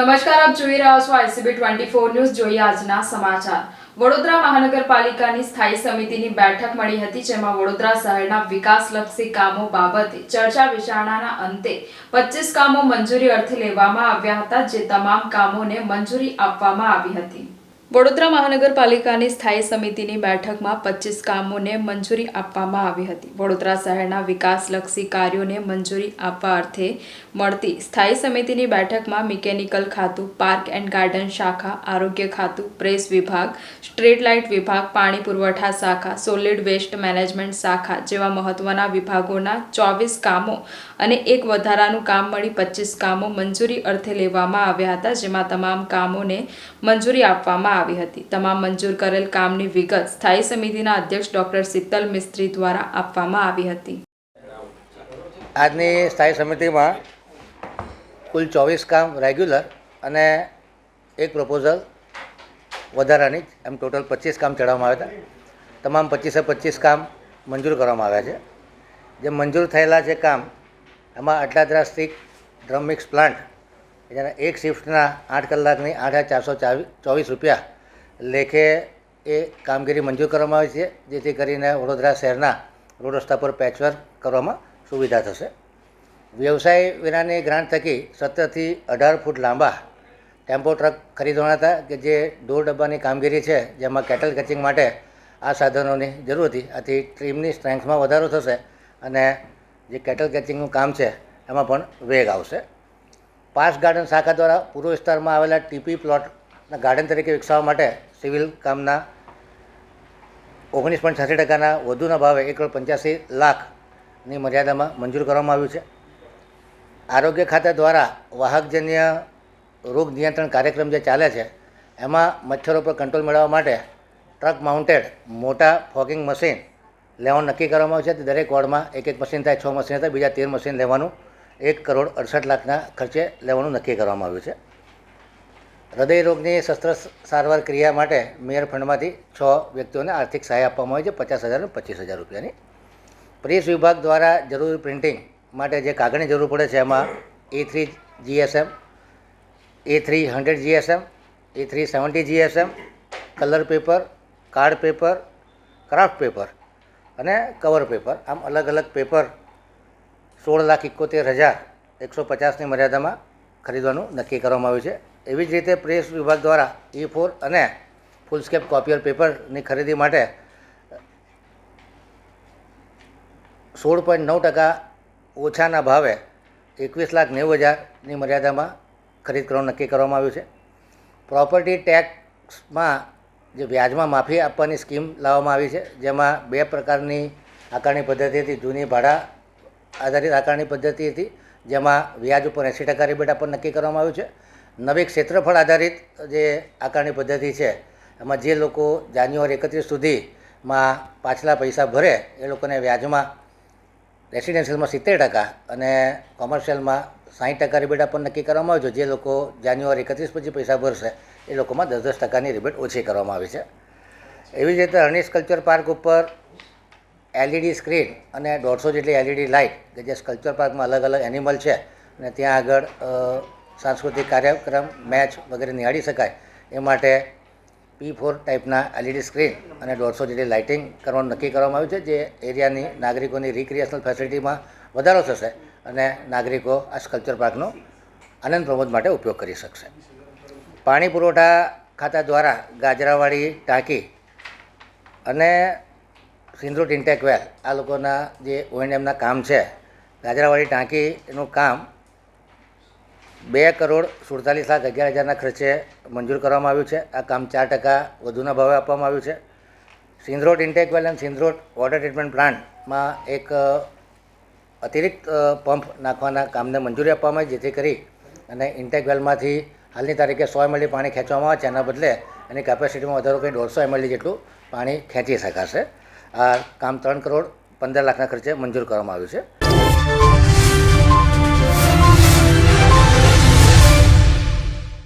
નમસ્કાર, આપ જોઈ રહ્યા છો આઈસીબી ટ્વેન્ટી ફોર ન્યૂઝ. જોઈએ આજના સમાચાર. વડોદરા મહાનગરપાલિકાની સ્થાયી સમિતિની બેઠક મળી હતી, જેમાં વડોદરા શહેરના વિકાસલક્ષી કામો બાબતે ચર્ચા વિચારણાના અંતે પચીસ કામો મંજૂરી અર્થે લેવામાં આવ્યા હતા, જે તમામ કામોને મંજૂરી આપવામાં આવી હતી. વડોદરા મહાનગરપાલિકાની સ્થાયી સમિતિની બેઠકમાં પચીસ કામોને મંજૂરી આપવામાં આવી હતી. વડોદરા શહેરના વિકાસલક્ષી કાર્યોને મંજૂરી આપવા અર્થે મળતી સ્થાયી સમિતિની બેઠકમાં મિકેનિકલ ખાતું, પાર્ક એન્ડ ગાર્ડન શાખા, આરોગ્ય ખાતું, પ્રેસ વિભાગ, સ્ટ્રીટ લાઇટ વિભાગ, પાણી પુરવઠા શાખા, સોલિડ વેસ્ટ મેનેજમેન્ટ શાખા જેવા મહત્વના વિભાગોના ચોવીસ કામો અને એક વધારાનું કામ મળી પચીસ કામો મંજૂરી અર્થે લેવામાં આવ્યા હતા, જેમાં તમામ કામોને મંજૂરી આપવામાં આવી હતી. તમામ મંજૂર કરેલ કામની વિગત સ્થાયી સમિતિના અધ્યક્ષ ડોક્ટર શીતલ મિસ્ત્રી દ્વારા આપવામાં આવી હતી. આજની સ્થાયી સમિતિમાં કુલ ચોવીસ કામ રેગ્યુલર અને એક પ્રપોઝલ વધારાની એમ ટોટલ પચીસ કામ ચડાવવામાં આવ્યા હતા. તમામ પચીસે પચીસ કામ મંજૂર કરવામાં આવ્યા છે. જે મંજૂર થયેલા છે કામ, એમાં અટલાદરા સ્થિત ડ્રમ મિક્સ પ્લાન્ટ જેના એક શિફ્ટના આઠ કલાકની આઠ ચારસો ચોવીસ રૂપિયા લેખે એ કામગીરી મંજૂર કરવામાં આવી છે, જેથી કરીને વડોદરા શહેરના રોડ રસ્તા પર પેચવર્ક કરવામાં સુવિધા થશે. વ્યવસાય વિનાની ગ્રાન્ટ થકી સત્તરથી અઢાર ફૂટ લાંબા ટેમ્પો ટ્રક ખરીદવાના હતા, કે જે દોઢ ડબ્બાની કામગીરી છે, જેમાં કેટલ કેચિંગ માટે આ સાધનોની જરૂર હતી. આથી ટ્રીમની સ્ટ્રેન્થમાં વધારો થશે અને જે કેટલ કેચિંગનું કામ છે, એમાં પણ વેગ આવશે. પાસ ગાર્ડન શાખા દ્વારા પૂર્વ વિસ્તારમાં આવેલા ટીપી પ્લોટના ગાર્ડન તરીકે વિકસાવવા માટે સિવિલ કામના ઓગણીસ પોઈન્ટ છ્યાસી ટકાના વધુના ભાવે એક કરોડ પંચ્યાસી લાખની મર્યાદામાં મંજૂર કરવામાં આવ્યું છે. આરોગ્ય ખાતા દ્વારા વાહકજન્ય રોગ નિયંત્રણ કાર્યક્રમ જે ચાલે છે, એમાં મચ્છરો પર કંટ્રોલ મેળવવા માટે ટ્રક માઉન્ટેડ મોટા ફોગિંગ મશીન લેવાનું નક્કી કરવામાં આવ્યું છે. દરેક વોર્ડમાં એક એક મશીન થાય, છ મશીન થાય બીજા તેર મશીન લેવાનું એક કરોડ અડસઠ લાખના ખર્ચે લેવાનું નક્કી કરવામાં આવ્યું છે. હૃદય રોગની શસ્ત્ર સારવાર ક્રિયા માટે મેયર ફંડમાંથી છ વ્યક્તિઓને આર્થિક સહાય આપવામાં આવી છે, પચાસ હજાર પચીસ હજાર રૂપિયાની. પ્રેસ વિભાગ દ્વારા જરૂરી પ્રિન્ટિંગ માટે જે કાગળની જરૂર પડે છે, એમાં એ થ્રી જીએસએમ, એ થ્રી હંડ્રેડ જીએસએમ, એ three seventy GSM, colour paper, card paper, craft paper અને કવર પેપર. આમ અલગ અલગ પેપર સોળ લાખ એકોતેર હજાર એકસો પચાસની મર્યાદામાં ખરીદવાનું નક્કી કરવામાં આવ્યું છે. એવી જ રીતે પ્રેસ વિભાગ દ્વારા ઈ ફોર અને ફૂલસ્કેપ કોપિયર પેપરની ખરીદી માટે સોળ પોઈન્ટ નવ ટકા ઓછાના ભાવે એકવીસ લાખ નેવું હજારની મર્યાદામાં ખરીદ કરવાનું નક્કી કરવામાં આવ્યું છે. પ્રોપર્ટી ટેક્સમાં જે વ્યાજમાં માફી આપવાની સ્કીમ લાવવામાં આવી છે, જેમાં બે પ્રકારની આકારણી પદ્ધતિથી જૂની ભાડા આધારિત આકારણી પદ્ધતિ હતી, જેમાં વ્યાજ ઉપર એંસી ટકા રિબેટ આપણને નક્કી કરવામાં આવ્યું છે. નવી ક્ષેત્રફળ આધારિત જે આકારણી પદ્ધતિ છે, એમાં જે લોકો જાન્યુઆરી એકત્રીસ સુધીમાં પાછલા પૈસા ભરે, એ લોકોને વ્યાજમાં રેસિડેન્શિયલમાં સિત્તેર ટકા અને કોમર્શિયલમાં સાઠ ટકા રિબેટ આપણને નક્કી કરવામાં આવ્યું છે. જે લોકો જાન્યુઆરી એકત્રીસ પછી પૈસા ભરશે, એ લોકોમાં દસ દસ ટકાની રિબેટ ઓછી કરવામાં આવી છે. એવી જ રીતે હર્નિસ કલ્ચર પાર્ક ઉપર એલઈડી સ્ક્રીન અને દોઢસો જેટલી એલઈડી લાઇટ કે જે સ્કલ્ચર પાર્કમાં અલગ અલગ એનિમલ છે, અને ત્યાં આગળ સાંસ્કૃતિક કાર્યક્રમ, મેચ વગેરે નિહાળી શકાય, એ માટે પી ફોર ટાઈપના એલઈડી સ્ક્રીન અને દોઢસો જેટલી લાઇટિંગ કરવાનું નક્કી કરવામાં આવ્યું છે, જે એરિયાની નાગરિકોની રિક્રિએશનલ ફેસિલિટીમાં વધારો થશે અને નાગરિકો આ સ્કલ્ચર પાર્કનો આનંદ પ્રમોદ માટે ઉપયોગ કરી શકશે. પાણી પુરવઠા ખાતા દ્વારા ગાજરાવાળી ટાંકી અને સિંધ્રોટ ઇન્ટેક વેલ, આ લોકોના જે ઓએનએમના કામ છે ગાજરાવાળી ટાંકીનું કામ બે કરોડ સુડતાલીસ લાખ અગિયાર હજારના ખર્ચે મંજૂર કરવામાં આવ્યું છે. આ કામ ચાર ટકા વધુના ભાવે આપવામાં આવ્યું છે. સિંધરોટ ઇન્ટેક વેલ અને સિંધરોટ વોટર ટ્રીટમેન્ટ પ્લાન્ટમાં એક અતિરિક્ત પંપ નાખવાના કામને મંજૂરી આપવામાં આવી, જેથી કરી અને ઇન્ટેક વેલમાંથી હાલની તારીખે સો એમએલડી પાણી ખેંચવામાં આવે છે એના બદલે એની કેપેસિટીમાં વધારો કરી દોઢસો એમએલડી જેટલું પાણી ખેંચી શકાશે. આ કામ ત્રણ કરોડ પંદર લાખના ખર્ચે મંજૂર કરવામાં આવ્યું છે.